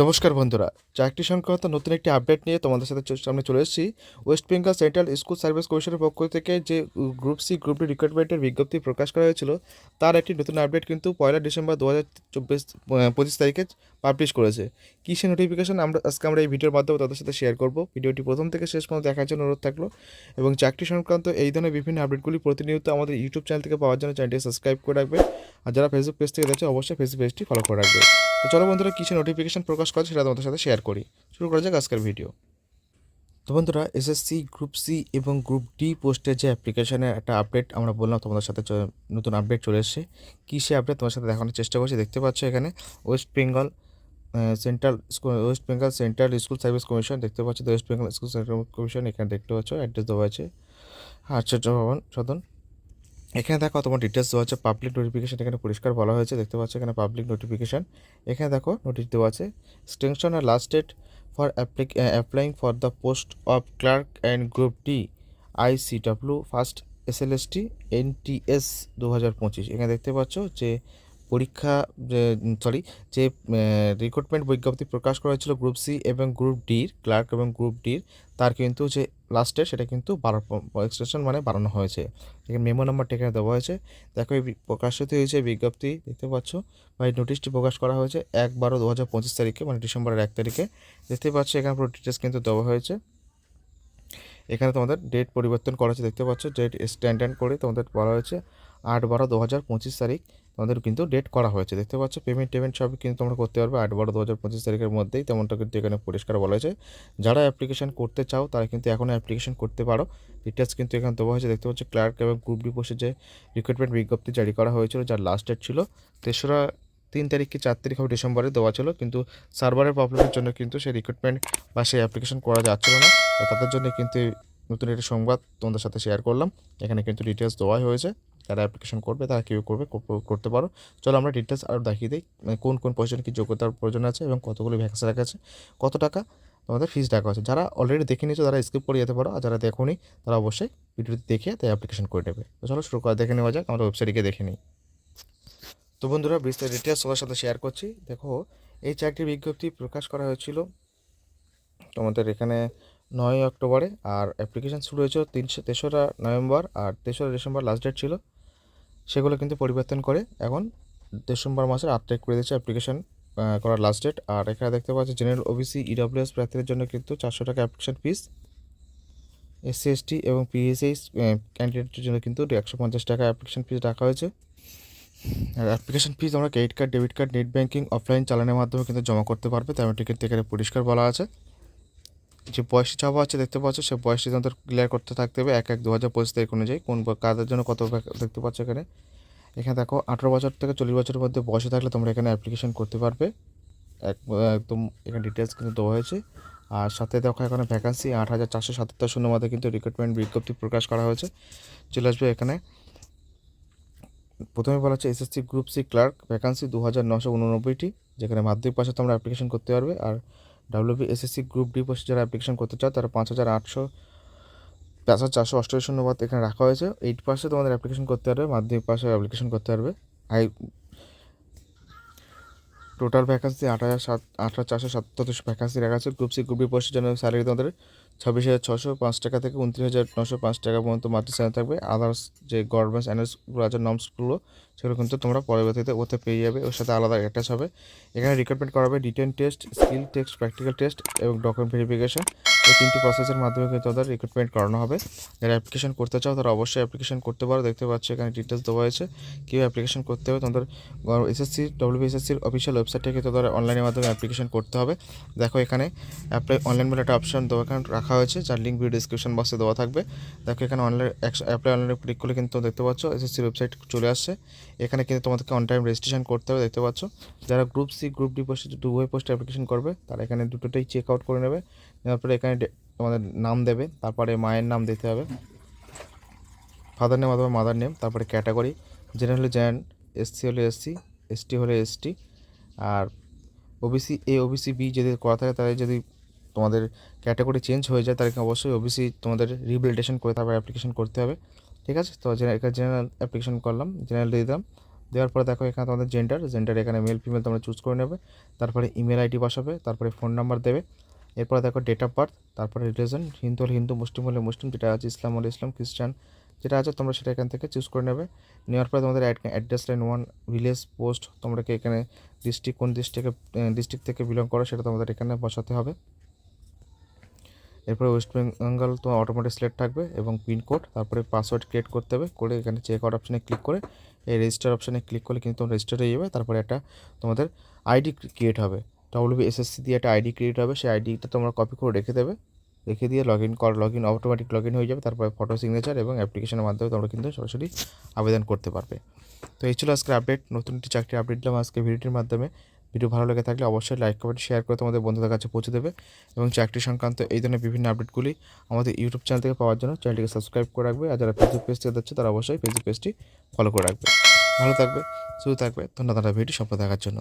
নমস্কার বন্ধুরা, চাকরি সংক্রান্ত নতুন একটি আপডেট নিয়ে তোমাদের সাথে সামনে চলে এসেছি। West Bengal central school service কমিশনের পক্ষ থেকে যে গ্রুপ সি গ্রুপ ডি রিক্রুটমেন্টের বিজ্ঞপ্তি প্রকাশ করা হয়েছিল, তার একটি নতুন আপডেট কিন্তু পয়লা ডিসেম্বর দু হাজার চব্বিশ পঁচিশ তারিখে পাবলিশ করেছে। কী সে নোটিফিকেশন আমরা আজকে আমরা এই ভিডিওর মাধ্যমে তাদের সাথে শেয়ার করব। ভিডিওটি প্রথম থেকে শেষ পর্যন্ত দেখার জন্য অনুরোধ থাকল। এবং চাকরি সংক্রান্ত এই ধরনের বিভিন্ন আপডেটগুলি প্রতিনিয়ত আমাদের ইউটিউব চ্যানেল থেকে পাওয়ার জন্য চ্যানেলটি সাবস্ক্রাইব করে রাখবে। আর যারা ফেসবুক পেজ থেকে দেখছে, অবশ্যই ফেসবুক পেজটি ফলো করে রাখবে। তো চলো বন্ধুরা, কিছু নোটিফিকেশন প্রকাশ করে সেটা তোমাদের সাথে শেয়ার করি। শুরু করা যাক আজকের ভিডিও তো বন্ধুরা এসএসসি গ্রুপ সি এবং গ্রুপ ডি পোস্টের যে অ্যাপ্লিকেশনের একটা আপডেট আমরা বললাম, তোমাদের সাথে নতুন আপডেট চলে এসেছে। কী সে আপডেট তোমার সাথে দেখানোর চেষ্টা করছি, দেখতে পাচ্ছ এখানে West Bengal Central School West Bengal Central School Service Commission দেখতে পাচ্ছ West Bengal School Service Commission এখানে দেখতে পাচ্ছ অ্যাড্রেস দেওয়া আছে। আচার্য ভবন সদন। এখানে দেখো তোমার ডিটেলস দেওয়া আছে পাবলিক নোটিফিকেশান এখানে পরিষ্কার বলা হয়েছে, দেখতে পাচ্ছ এখানে পাবলিক নোটিফিকেশান এখানে দেখো নোটিশ দেওয়া আছে এক্সটেনশন আর last date for applique applying for the post of clerk and group D ICW first S L S T N T S দু হাজার পঁচিশ। এখানে দেখতে পাচ্ছ যে পরীক্ষা সরি যে রিক্রুটমেন্ট বিজ্ঞপ্তি প্রকাশ করা হয়েছিল গ্রুপ সি এবং গ্রুপ ডির ক্লার্ক এবং গ্রুপ ডির তার কিন্তু যে লাস্টে সেটা কিন্তু বারো এক্সটেনশন মানে বাড়ানো হয়েছে। এখানে মেমো নাম্বারটা এখানে দেওয়া হয়েছে। দেখো এই প্রকাশিত হয়েছে বিজ্ঞপ্তি, দেখতে পাচ্ছ? বা এই নোটিশটি প্রকাশ করা হয়েছে এক বারো দু হাজার পঁচিশ তারিখে মানে ডিসেম্বরের এক তারিখে। দেখতে পাচ্ছ এখানে পুরো ডিটেলস কিন্তু দেওয়া হয়েছে। এখানে তোমাদের ডেট পরিবর্তন করা হয়েছে, দেখতে পাচ্ছ? ডেট স্ট্যান্ডার্ড করে তোমাদের বলা হয়েছে আট বারো দু হাজার পঁচিশ তারিখ। তোমাদের কিন্তু ডেট করা হয়েছে। দেখতে পাচ্ছ পেমেন্ট টেমেন্ট সবই কিন্তু তোমরা করতে পারবে। আট, বারো, দু হাজার পঁচিশ তারিখের মধ্যেই তেমনটা কিন্তু এখানে পরিষ্কার বলা হয়েছে। যারা অ্যাপ্লিকেশন করতে চাও, তারা কিন্তু এখনও অ্যাপ্লিকেশন করতে পারো। ডিটেলস কিন্তু এখানে দেওয়া হয়েছে। দেখতে পাচ্ছ ক্লার্ক এবং গ্রুপ ডি পোস্টে যে রিক্রুটমেন্ট বিজ্ঞপ্তি জারি করা হয়েছিল, যার লাস্ট ডেট ছিল তেসরা তিন তারিখ কি চার তারিখ ডিসেম্বরে দেওয়া ছিল। কিন্তু সার্ভারের প্রবলেমের জন্য কিন্তু সেই রিক্রুটমেন্ট বা সেই অ্যাপ্লিকেশন করা যাচ্ছিল না। তাদের জন্য কিন্তু নতুন একটি সংবাদ তোমাদের সাথে শেয়ার করলাম। এখানে কিন্তু ডিটেলস দেওয়াই হয়েছে। যারা অ্যাপ্লিকেশন করবে, তারা কীভাবে করবে করতে পারো। চলো আমরা ডিটেলস আরও দেখিয়ে দিই মানে কোন কোন পজিশনে কী যোগ্যতার প্রয়োজন আছে এবং কতগুলো ভ্যাকেন্সি রাখা আছে, কত টাকা তোমাদের ফিস ডাকা আছে। যারা অলরেডি দেখে নিয়েছো, তারা স্কিপ করে যেতে পারো, আর যারা দেখোনি, তারা অবশ্যই ভিডিওটি দেখে তাই অ্যাপ্লিকেশন করে নেবে। তো চলো শুরু করা, দেখে নেওয়া যাক আমাদের ওয়েবসাইটে দেখে নিই। তো বন্ধুরা, বিস্তারিত ডিটেলস সবার সাথে শেয়ার করছি। দেখো, এই চাকরির বিজ্ঞপ্তি প্রকাশ করা হয়েছিল তোমাদের এখানে নয় অক্টোবরে, আর অ্যাপ্লিকেশন শুরু হয়েছিল তিনশো তেসরা নভেম্বর আর তেসরা ডিসেম্বর লাস্ট ডেট ছিল সেগুলো কিন্তু পরিবর্তন করে এখন ডিসেম্বর মাসের আট তারিখ করে দিয়েছে অ্যাপ্লিকেশন করার লাস্ট ডেট আর এখানে দেখতে পাচ্ছি জেনারেল ওবিসি ইডব্লিউএস প্রার্থীদের জন্য কিন্তু চারশো টাকা অ্যাপ্লিকেশন ফিস এসসি এসটি এবং পিএসএইচ ক্যান্ডিডেটের জন্য কিন্তু একশো পঞ্চাশ টাকা অ্যাপ্লিকেশন ফিস রাখা হয়েছে। আর অ্যাপ্লিকেশন ফিস আমরা credit card debit card net banking offline চালানোর মাধ্যমে কিন্তু জমা করতে পারবে, তেমনটি কিন্তু এখানে পরিষ্কার বলা আছে। যে বয়সী চাওয়া আছে দেখতে পাচ্ছ, সে বয়সটি তোমাদের ক্লিয়ার করতে থাকতে হবে এক এক দু হাজার পঁচিশ তারিখ অনুযায়ী কোন কাদের জন্য কত দেখতে পাচ্ছ এখানে। এখানে দেখো আঠেরো বছর থেকে চল্লিশ বছরের মধ্যে বয়সে থাকলে তোমরা এখানে অ্যাপ্লিকেশন করতে পারবে। এক একদম এখানে ডিটেলস কিন্তু দেওয়া হয়েছে। আর সাথে দেখো এখানে ভ্যাকান্সি আট হাজার চারশো সাতাত্তর শূন্য মধ্যে কিন্তু রিক্রুটমেন্ট বিজ্ঞপ্তি প্রকাশ করা হয়েছে। চলে আসবে এখানে। প্রথমে বলা হচ্ছে SSC group C clerk vacancy দু হাজার নশো উননব্বইটি, যেখানে মাধ্যমিক পাশে তোমরা অ্যাপ্লিকেশন করতে পারবে। আর ডাব্লিউবি এসএসসি গ্রুপ ডি পোস্টে যারা অ্যাপ্লিকেশন করতে চাও, তারা পাঁচ হাজার আটশো, পাঁচ হাজার চারশো অষ্টআশি শূন্যবাদ এখানে রাখা হয়েছে। এইট পাসে তোমাদের অ্যাপ্লিকেশন করতে পারবে, মাধ্যমিক পাসে অ্যাপ্লিকেশন করতে পারবে। আই টোটাল ভ্যাকান্সি আট হাজার সাত, আট হাজার চারশো সাতত্রিশ ভ্যাকান্সি রাখা আছে। গ্রুপ সি গ্রুপ ডি পোস্টের জন্য স্যালারি তোমাদের ছাব্বিশ হাজার ছশো পাঁচ টাকা থেকে উনত্রিশ হাজার নশো পাঁচ টাকা পর্যন্ত মাত্র স্যালারি থাকবে। আদার্স যে গভর্নমেন্ট অ্যানার্সগুলো আছে নর্মসগুলো সেগুলো কিন্তু তোমরা পরবর্তীতে ওতে পেয়ে যাবে। ওর সাথে আলাদা অ্যাটাচ হবে। এখানে রিক্রুটমেন্ট করা হবে written test skill test practical test এবং ডকুমেন্ট ভেরিফিকেশন এই তিনটি প্রসেসের মাধ্যমে কিন্তু তাদের রিক্রুটমেন্ট করানো হবে। যারা অ্যাপ্লিকেশন করতে চাও, তারা অবশ্যই অ্যাপ্লিকেশন করতে পারো। দেখতে পাচ্ছ এখানে ডিটেলস দেওয়া হয়েছে। কীভাবে অ্যাপ্লিকেশন করতে হবে? তোমাদের এসএসসি ডব্লিউ এসএসসির অফিসিয়াল ওয়েবসাইট থেকে তোমাদের অনলাইনের মাধ্যমে অ্যাপ্লিকেশন করতে হবে। দেখো এখানে অ্যাপ্লাই অনলাইন বলে একটা অপশন দেওয়া এখানে রাখা হয়েছে, যার লিঙ্ক ভিডিও ডিসক্রিপশন বক্সে দেওয়া থাকবে। দেখো এখানে অনলাইন অ্যাপ্লাই অনলাইনে ক্লিক করলে কিন্তু দেখতে পাচ্ছ এসএসসির ওয়েবসাইট চলে আসছে। এখানে কিন্তু তোমাদেরকে অন টাইম রেজিস্ট্রেশন করতে হবে, দেখতে পাচ্ছ। যারা গ্রুপ সি গ্রুপ ডি পোস্টে উভয় পোস্টে অ্যাপ্লিকেশন করবে, তারা এখানে দুটোতেই চেক আউট করে নেবে। নেওয়ার পরে এখানে তোমাদের নাম দেবে, তারপরে মায়ের নাম দিতে হবে। ফাদার নেম অথবা মাদার নেম তারপরে ক্যাটাগরি জেনারেল হলে জেনারেল এসসি হলে এসসি এসটি হলে এসটি আর ওবিসি এ ওবিসি বি যদি করা থাকে তাহলে যদি তোমাদের ক্যাটাগরি চেঞ্জ হয়ে যায়, তাহলে অবশ্যই ওবিসি তোমাদের রিভ্যালিডেশন করে তারপর অ্যাপ্লিকেশন করতে হবে। ঠিক আছে? তো এখানে জেনারেল অ্যাপ্লিকেশন করলাম জেনারেল দিয়ে দিলাম। দেওয়ার পরে দেখো এখানে তোমাদের জেন্ডার জেন্ডার এখানে মেল ফিমেল তোমরা চুজ করে নেবে। তারপরে ইমেল আইডি বসাবে, তারপরে ফোন নাম্বার দেবে। এরপরে দেখো ডেট অফ বার্থ তারপরে রিলিজন হিন্দু হলে হিন্দু, মুসলিম হলে মুসলিম, যেটা আছে ইসলাম হলে ইসলাম, খ্রিস্টান যেটা আছে তোমরা সেটা এখান থেকে চুজ করে নেবে। নেওয়ার পরে তোমাদের address line one village post তোমরা কি এখানে ডিস্ট্রিক্ট কোন ডিস্ট্রিক্টে ডিস্ট্রিক্ট থেকে বিলং করো সেটা তোমাদের এখানে বসাতে হবে। এরপরে ওয়েস্ট বেঙ্গল তোমার অটোমেটিক সিলেক্ট থাকবে এবং পিনকোড তারপরে পাসওয়ার্ড ক্রিয়েট করতে হবে, করে এখানে চেক আউট অপশানে ক্লিক করে, এই রেজিস্টার অপশানে ক্লিক করলে কিন্তু তোমরা রেজিস্টার হয়ে যাবে, তারপরে একটা তোমাদের আইডি ক্রিয়েট হবে। ডব্লিউবি এসএসসি দিয়ে একটা আইডি ক্রিয়েট হবে, সেই আইডিটা তোমরা কপি করে রেখে দেবে। রেখে দিয়ে লগ ইন কর log in automatic log in হয়ে যাবে, তারপরে ফটো সিগনেচার এবং অ্যাপ্লিকেশনের মাধ্যমে তোমরা কিন্তু সরাসরি আবেদন করতে পারবে। তো এই ছিল আজকের আপডেট নতুন একটি চাকরি আপডেট দিলাম আজকে ভিডিওটির মাধ্যমে। ভিডিও ভালো লেগে থাকলে অবশ্যই লাইক কমেন্ট শেয়ার করে তোমাদের বন্ধুদের কাছে পৌঁছে দেবে এবং চাকরি সংক্রান্ত এই ধরনের বিভিন্ন আপডেটগুলি আমাদের ইউটিউব চ্যানেল থেকে পাওয়ার জন্য চ্যানেলটিকে সাবস্ক্রাইব করে রাখবে আর যারা ফেসবুক পেজ যাচ্ছে তারা অবশ্যই ফেসবুক পেজটি ফলো করে রাখবে। ভালো থাকবে শুধু থাকবে, ধন্যবাদ। ভিডিও সম্পর্ক দেখার জন্য।